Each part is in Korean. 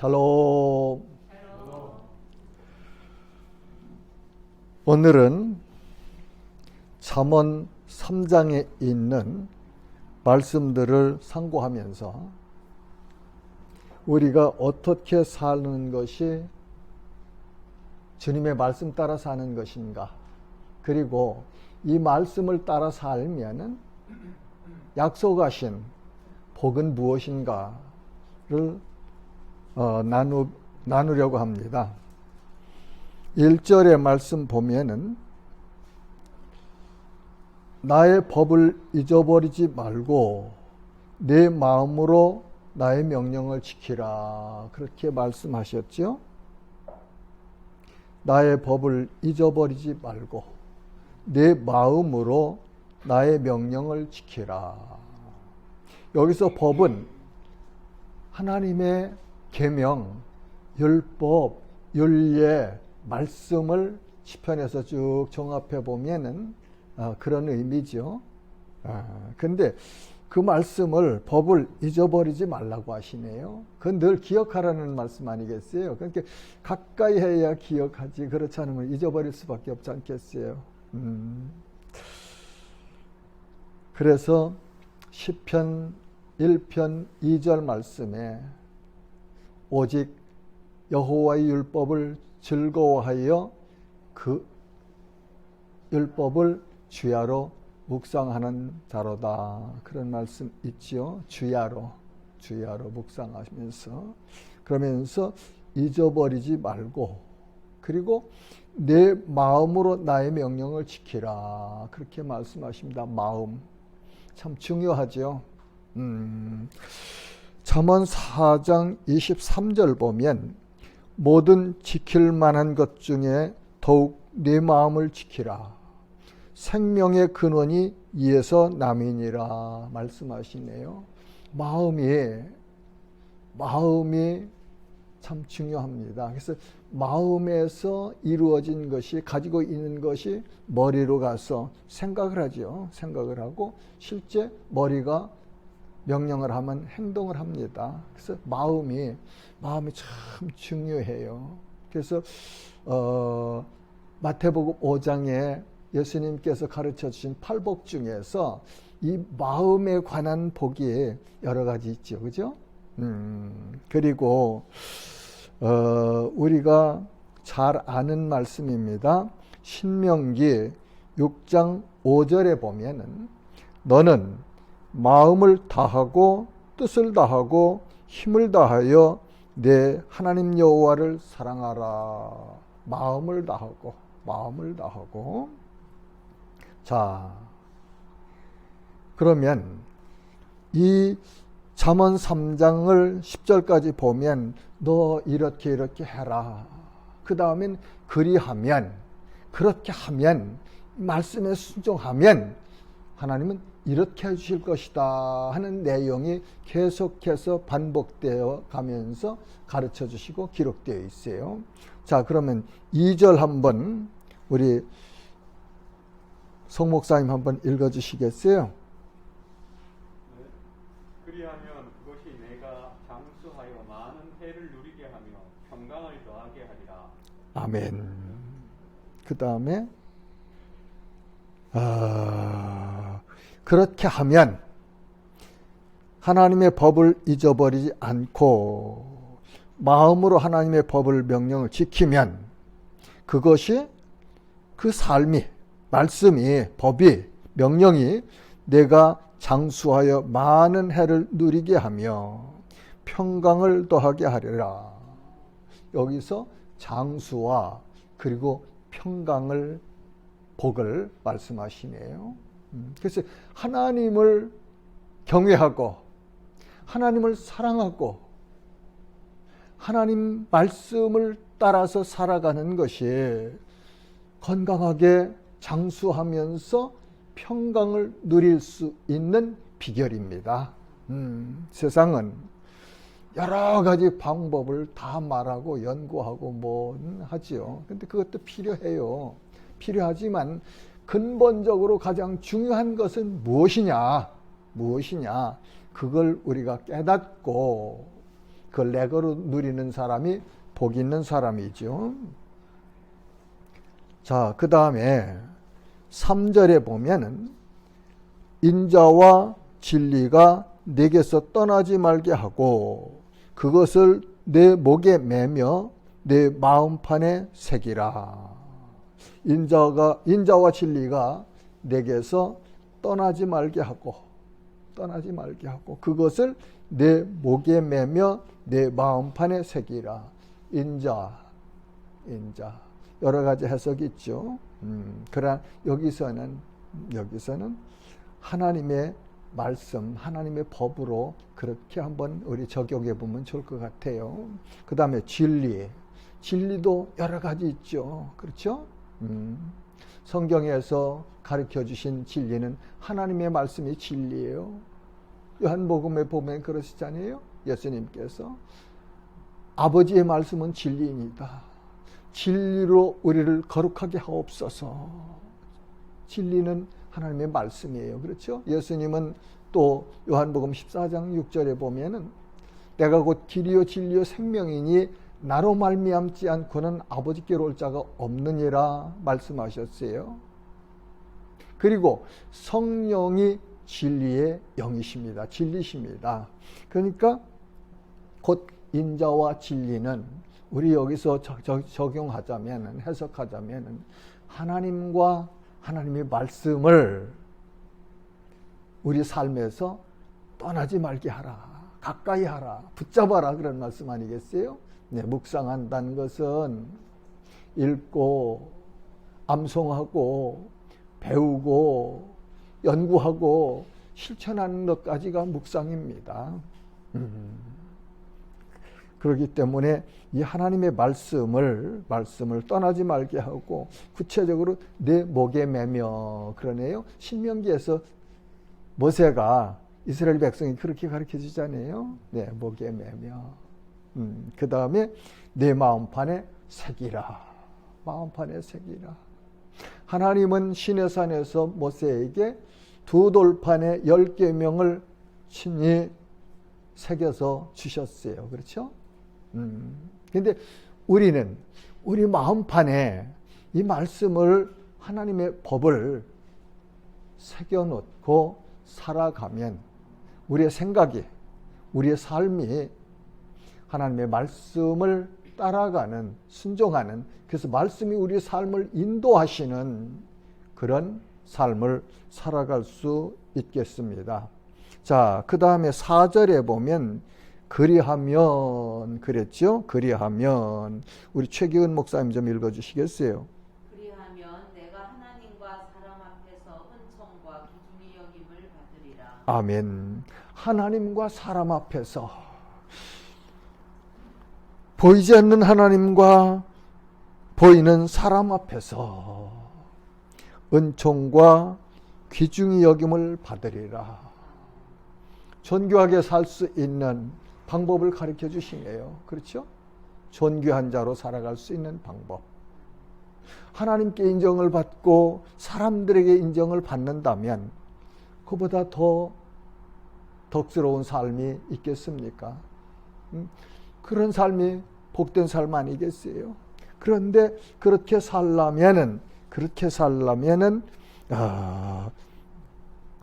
샬롬. 오늘은 잠언 3장에 있는 말씀들을 상고하면서 우리가 어떻게 사는 것이 주님의 말씀 따라 사는 것인가 그리고 이 말씀을 따라 살면은 약속하신 복은 무엇인가를 어, 나누, 나누려고 합니다. 1절의 말씀 보면은 나의 법을 잊어버리지 말고 내 마음으로 나의 명령을 지키라. 그렇게 말씀하셨죠? 나의 법을 잊어버리지 말고 내 마음으로 나의 명령을 지키라. 여기서 법은 하나님의 계명, 율법, 율례, 말씀을 시편에서 쭉 종합해 보면은 아, 그런 의미죠. 아, 근데 그 말씀을 법을 잊어버리지 말라고 하시네요. 그건 늘 기억하라는 말씀 아니겠어요? 그러니까 가까이 해야 기억하지. 그렇지 않으면 잊어버릴 수밖에 없지 않겠어요. 음. 그래서 시편 1편 2절 말씀에 오직 여호와의 율법을 즐거워하여 그 율법을 주야로 묵상하는 자로다. 그런 말씀 있지요. 주야로, 주야로 묵상하면서 그러면서 잊어버리지 말고 그리고 내 마음으로 나의 명령을 지키라. 그렇게 말씀하십니다. 마음. 참 중요하죠. 음, 잠언 4장 23절 보면 모든 지킬 만한 것 중에 더욱 내 마음을 지키라. 생명의 근원이 이에서 남이니라 말씀하시네요. 마음이 마음이 참 중요합니다. 그래서 마음에서 이루어진 것이 가지고 있는 것이 머리로 가서 생각을 하죠. 생각을 하고 실제 머리가 명령을 하면 행동을 합니다. 그래서 마음이 마음이 참 중요해요. 그래서 어, 마태복음 5장에 예수님께서 가르쳐 주신 팔복 중에서 이 마음에 관한 복이 여러 가지 있죠. 그죠? 음, 그리고 어, 우리가 잘 아는 말씀입니다. 신명기 6장 5절에 보면은 너는 마음을 다하고 뜻을 다하고 힘을 다하여 내 하나님 여호와를 사랑하라. 마음을 다하고 마음을 다하고 자 그러면 이 잠언 3장을 10절까지 보면 너 이렇게 이렇게 해라. 그 다음엔 그리하면 그렇게 하면 말씀에 순종하면 하나님은 이렇게 해 주실 것이다 하는 내용이 계속해서 반복되어 가면서 가르쳐 주시고 기록되어 있어요. 자, 그러면 2절 한번 우리 송 목사님 한번 읽어 주시겠어요? 네. 그리하면 그것이 내가 장수하여 많은 해를 누리게 하며 평강을 더하게 하리라. 아멘. 그 다음에 아, 그렇게 하면 하나님의 법을 잊어버리지 않고 마음으로 하나님의 법을 명령을 지키면 그것이 그 삶이 말씀이 법이 명령이 내가 장수하여 많은 해를 누리게 하며 평강을 더하게 하리라. 여기서 장수와 그리고 평강을 복을 말씀하시네요. 음, 그래서 하나님을 경외하고 하나님을 사랑하고 하나님 말씀을 따라서 살아가는 것이 건강하게 장수하면서 평강을 누릴 수 있는 비결입니다. 음, 세상은 여러 가지 방법을 다 말하고 연구하고 뭐 하지요. 근데 그것도 필요해요. 필요하지만 근본적으로 가장 중요한 것은 무엇이냐? 무엇이냐? 그걸 우리가 깨닫고 그 레거로 누리는 사람이 복 있는 사람이죠. 자, 그 다음에 3절에 보면은 인자와 진리가 내게서 떠나지 말게 하고 그것을 내 목에 매며 내 마음판에 새기라. 인자가 인자와 진리가 내게서 떠나지 말게 하고 떠나지 말게 하고 그것을 내 목에 매며 내 마음판에 새기라. 인자, 인자 여러 가지 해석이 있죠. 음, 그러나 여기서는 여기서는 하나님의 말씀, 하나님의 법으로 그렇게 한번 우리 적용해 보면 좋을 것 같아요. 그 다음에 진리, 진리도 여러 가지 있죠. 그렇죠? 음, 성경에서 가르쳐 주신 진리는 하나님의 말씀이 진리예요. 요한복음에 보면 그러시잖아요. 예수님께서 아버지의 말씀은 진리입니다. 진리로 우리를 거룩하게 하옵소서. 진리는 하나님의 말씀이에요. 그렇죠? 예수님은 또 요한복음 14장 6절에 보면은 내가 곧 길이요 진리요 생명이니 나로 말미암지 않고는 아버지께로 올 자가 없느니라 말씀하셨어요. 그리고 성령이 진리의 영이십니다. 진리십니다. 그러니까 곧 인자와 진리는 우리 여기서 적용하자면 해석하자면 하나님과 하나님의 말씀을 우리 삶에서 떠나지 말게 하라. 가까이 하라. 붙잡아라. 그런 말씀 아니겠어요? 네, 묵상한다는 것은 읽고, 암송하고, 배우고, 연구하고, 실천하는 것까지가 묵상입니다. 음. 그렇기 때문에 이 하나님의 말씀을 말씀을 떠나지 말게 하고 구체적으로 내 목에 매며 그러네요. 신명기에서 모세가 이스라엘 백성이 그렇게 가르쳐 주잖아요. 네, 목에 매며. 음, 그 다음에 내 마음판에 새기라. 마음판에 새기라. 하나님은 시내산에서 모세에게 두 돌판에 열 계명을 친히 새겨서 주셨어요. 그렇죠? 음. 근데 우리는 우리 마음판에 이 말씀을 하나님의 법을 새겨 놓고 살아가면 우리의 생각이 우리의 삶이 하나님의 말씀을 따라가는 순종하는 그래서 말씀이 우리의 삶을 인도하시는 그런 삶을 살아갈 수 있겠습니다. 자, 그 다음에 4절에 보면 그리하면 그랬죠? 그리하면 우리 최기은 목사님 좀 읽어 주시겠어요? 그리하면 내가 하나님과 사람 앞에서 은총과 기중이 여김을 받으리라. 아멘. 하나님과 사람 앞에서 보이지 않는 하나님과 보이는 사람 앞에서 은총과 귀중히 여김을 받으리라. 존귀하게 살 수 있는 방법을 가르쳐 주시네요. 그렇죠? 존귀한 자로 살아갈 수 있는 방법. 하나님께 인정을 받고 사람들에게 인정을 받는다면 그보다 더 덕스러운 삶이 있겠습니까? 음, 그런 삶이 복된 삶 아니겠어요? 그런데 그렇게 살라면은 그렇게 살라면은 아,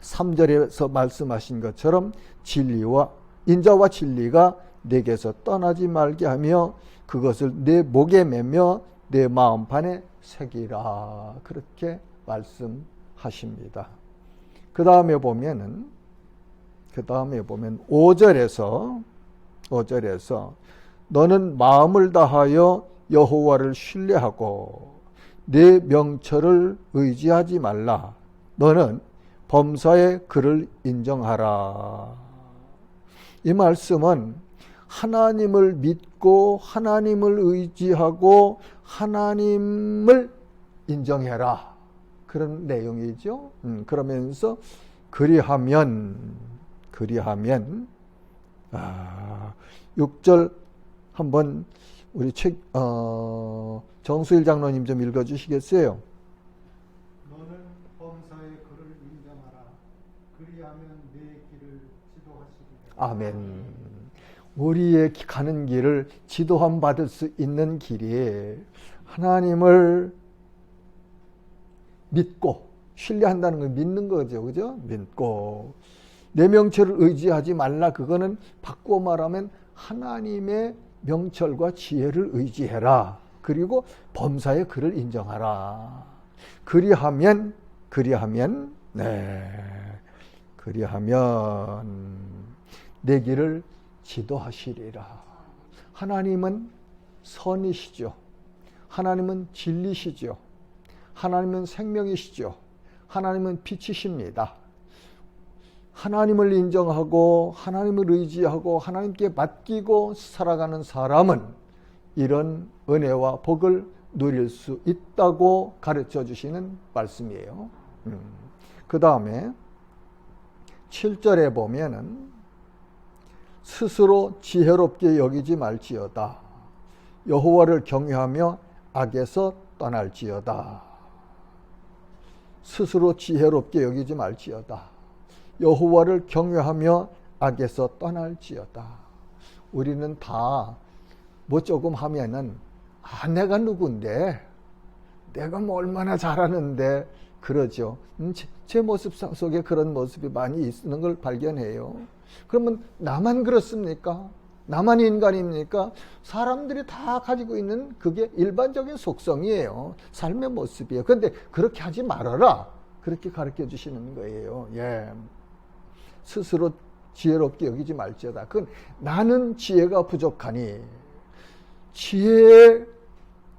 3절에서 말씀하신 것처럼 진리와 인자와 진리가 내게서 떠나지 말게 하며 그것을 내 목에 매며 내 마음판에 새기라 그렇게 말씀하십니다. 그 다음에 보면은 그 다음에 보면 5절에서 5절에서 너는 마음을 다하여 여호와를 신뢰하고 내 명철을 의지하지 말라. 너는 범사의 그를 인정하라. 이 말씀은 하나님을 믿고 하나님을 의지하고 하나님을 인정해라. 그런 내용이죠. 음, 그러면서 그리하면 그리하면 아, 6절 한번 우리 책 어, 정수일 장로님 좀 읽어 주시겠어요? 너는 범사의 그를 인정하라. 그리하면 내 길을 지도하시리라. 아멘. 우리의 가는 길을 지도함 받을 수 있는 길이 하나님을 믿고 신뢰한다는 걸 믿는 거죠. 그죠? 믿고 내 명철을 의지하지 말라. 그거는 바꾸어 말하면 하나님의 명철과 지혜를 의지해라. 그리고 범사의 그를 인정하라. 그리하면 그리하면 네. 그리하면 내 길을 지도하시리라. 하나님은 선이시죠. 하나님은 진리시죠. 하나님은 생명이시죠. 하나님은 빛이십니다. 하나님을 인정하고 하나님을 의지하고 하나님께 맡기고 살아가는 사람은 이런 은혜와 복을 누릴 수 있다고 가르쳐 주시는 말씀이에요. 그 다음에 7절에 보면은 스스로 지혜롭게 여기지 말지어다. 여호와를 경외하며 악에서 떠날지어다. 스스로 지혜롭게 여기지 말지어다. 여호와를 경외하며 악에서 떠날지어다. 우리는 다 뭐 조금 하면은 아 내가 누군데 내가 뭐 얼마나 잘하는데 그러죠. 음, 제, 제 모습 속에 그런 모습이 많이 있는 걸 발견해요. 그러면 나만 그렇습니까? 나만 인간입니까? 사람들이 다 가지고 있는 그게 일반적인 속성이에요. 삶의 모습이에요. 그런데 그렇게 하지 말아라. 그렇게 가르쳐 주시는 거예요. 예. 스스로 지혜롭게 여기지 말지어다. 그건 나는 지혜가 부족하니 지혜의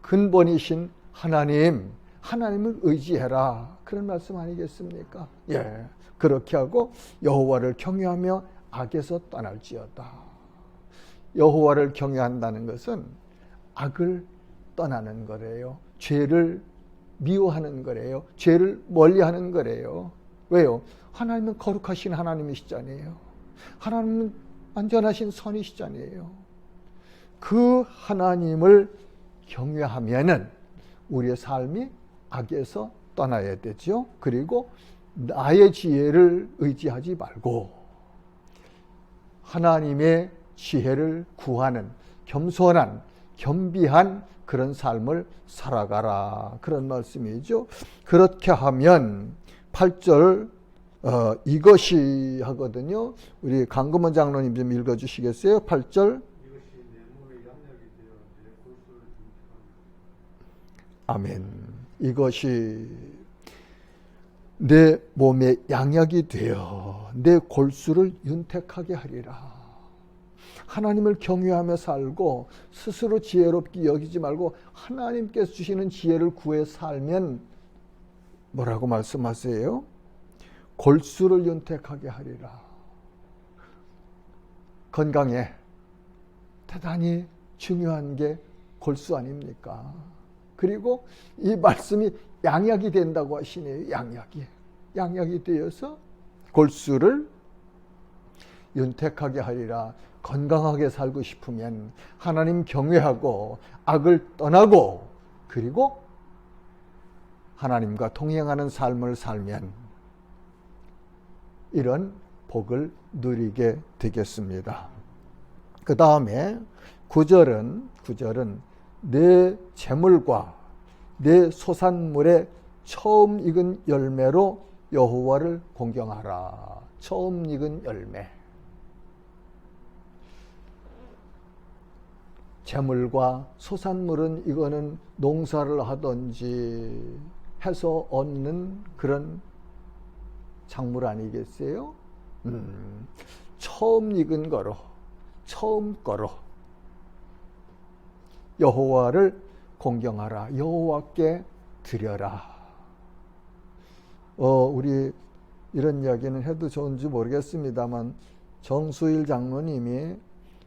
근본이신 하나님, 하나님을 의지해라. 그런 말씀 아니겠습니까? 예. 그렇게 하고 여호와를 경외하며 악에서 떠날지어다. 여호와를 경외한다는 것은 악을 떠나는 거래요. 죄를 미워하는 거래요. 죄를 멀리하는 거래요. 왜요? 하나님은 거룩하신 하나님이시잖아요. 하나님은 안전하신 선이시잖아요. 그 하나님을 경외하면은 우리의 삶이 악에서 떠나야 되죠. 그리고 나의 지혜를 의지하지 말고 하나님의 지혜를 구하는 겸손한 겸비한 그런 삶을 살아가라 그런 말씀이죠. 그렇게 하면 8절 어, 이것이 하거든요. 우리 강금원 장로님 좀 읽어 주시겠어요? 8절 이것이 내 몸의 양력이 되어 내 골수를 중퇴하는 아멘. 이것이 내 몸의 양약이 되어 내 골수를 윤택하게 하리라. 하나님을 경외하며 살고 스스로 지혜롭게 여기지 말고 하나님께서 주시는 지혜를 구해 살면 뭐라고 말씀하세요? 골수를 윤택하게 하리라. 건강에 대단히 중요한 게 골수 아닙니까? 그리고 이 말씀이 양약이 된다고 하시네요. 양약이. 양약이 되어서 골수를 윤택하게 하리라. 건강하게 살고 싶으면 하나님 경외하고 악을 떠나고 그리고 하나님과 동행하는 삶을 살면 이런 복을 누리게 되겠습니다. 그 다음에 구절은 구절은 내 재물과 내 소산물의 처음 익은 열매로 여호와를 공경하라. 처음 익은 열매. 재물과 소산물은 이거는 농사를 하든지 해서 얻는 그런 작물 아니겠어요? 음, 처음 익은 거로, 처음 거로 여호와를 공경하라. 여호와께 드려라. 어, 우리 이런 이야기는 해도 좋은지 모르겠습니다만 정수일 장로님이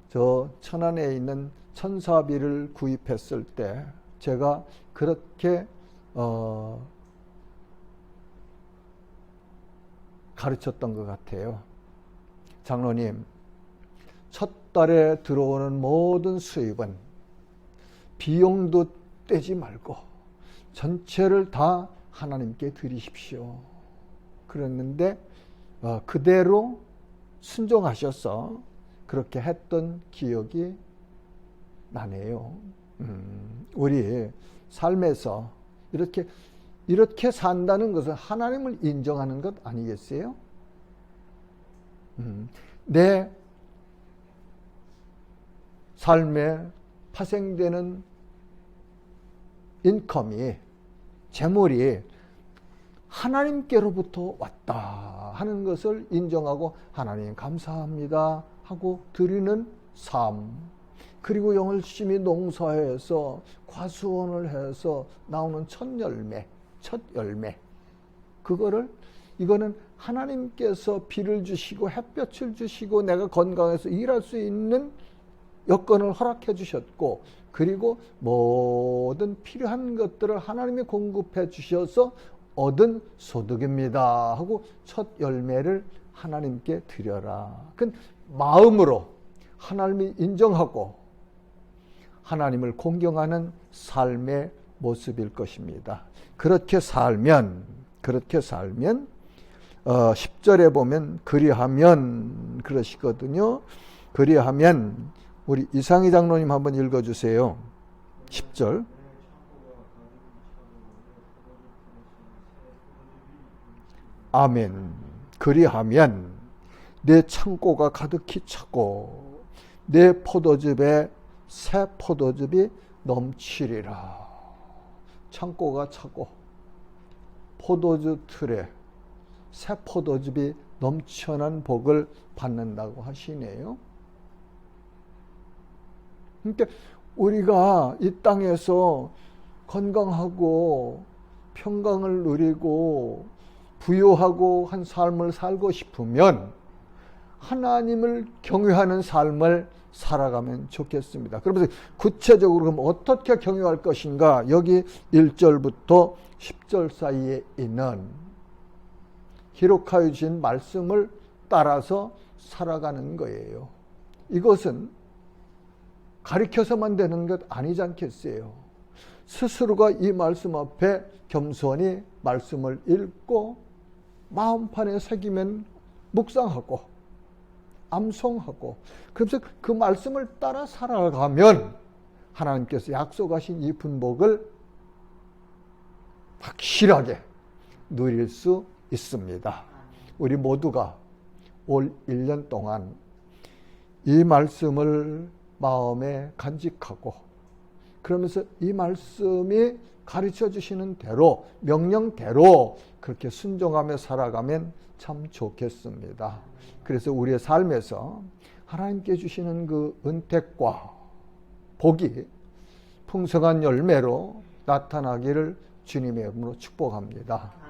저 천안에 있는 천사비를 구입했을 때 제가 그렇게 어, 가르쳤던 것 같아요. 장로님, 첫 달에 들어오는 모든 수입은 비용도 떼지 말고 전체를 다 하나님께 드리십시오. 그랬는데 어, 그대로 순종하셔서 그 그렇게 했던 기억이 나네요. 음, 우리 삶에서 이렇게 이렇게 산다는 것은 하나님을 인정하는 것 아니겠어요? 음, 내 삶에 파생되는 인컴이 재물이 하나님께로부터 왔다 하는 것을 인정하고 하나님 감사합니다 하고 드리는 삶 그리고 열심히 농사해서 과수원을 해서 나오는 첫 열매 첫 열매 그거를 이거는 하나님께서 비를 주시고 햇볕을 주시고 내가 건강해서 일할 수 있는 여건을 허락해 주셨고 그리고 모든 필요한 것들을 하나님이 공급해 주셔서 얻은 소득입니다 하고 첫 열매를 하나님께 드려라. 그 마음으로 하나님이 인정하고 하나님을 공경하는 삶의 모습일 것입니다. 그렇게 살면 그렇게 살면 어, 10절에 보면 그리하면 그러시거든요. 그리하면 우리 이상희 장로님 한번 읽어 주세요. 10절. 아멘. 그리하면 내 창고가 가득히 차고 내 포도즙에 새 포도즙이 넘치리라. 창고가 차고 포도즙 틀에 새 포도즙이 넘쳐난 복을 받는다고 하시네요. 그러니까 우리가 이 땅에서 건강하고 평강을 누리고 부유하고 한 삶을 살고 싶으면 하나님을 경외하는 삶을 살아가면 좋겠습니다. 그러면서 구체적으로 그럼 어떻게 경외할 것인가? 여기 1절부터 10절 사이에 있는 기록하여 주신 말씀을 따라서 살아가는 거예요. 이것은 가리켜서만 되는 것 아니지 않겠어요? 스스로가 이 말씀 앞에 겸손히 말씀을 읽고 마음판에 새기면 묵상하고 암송하고 그래서 그 말씀을 따라 살아가면 하나님께서 약속하신 이 분복을 확실하게 누릴 수 있습니다. 우리 모두가 올 1년 동안 이 말씀을 마음에 간직하고 그러면서 이 말씀이 가르쳐 주시는 대로 명령대로 그렇게 순종하며 살아가면 참 좋겠습니다. 그래서 우리의 삶에서 하나님께 주시는 그 은택과 복이 풍성한 열매로 나타나기를 주님의 이름으로 축복합니다.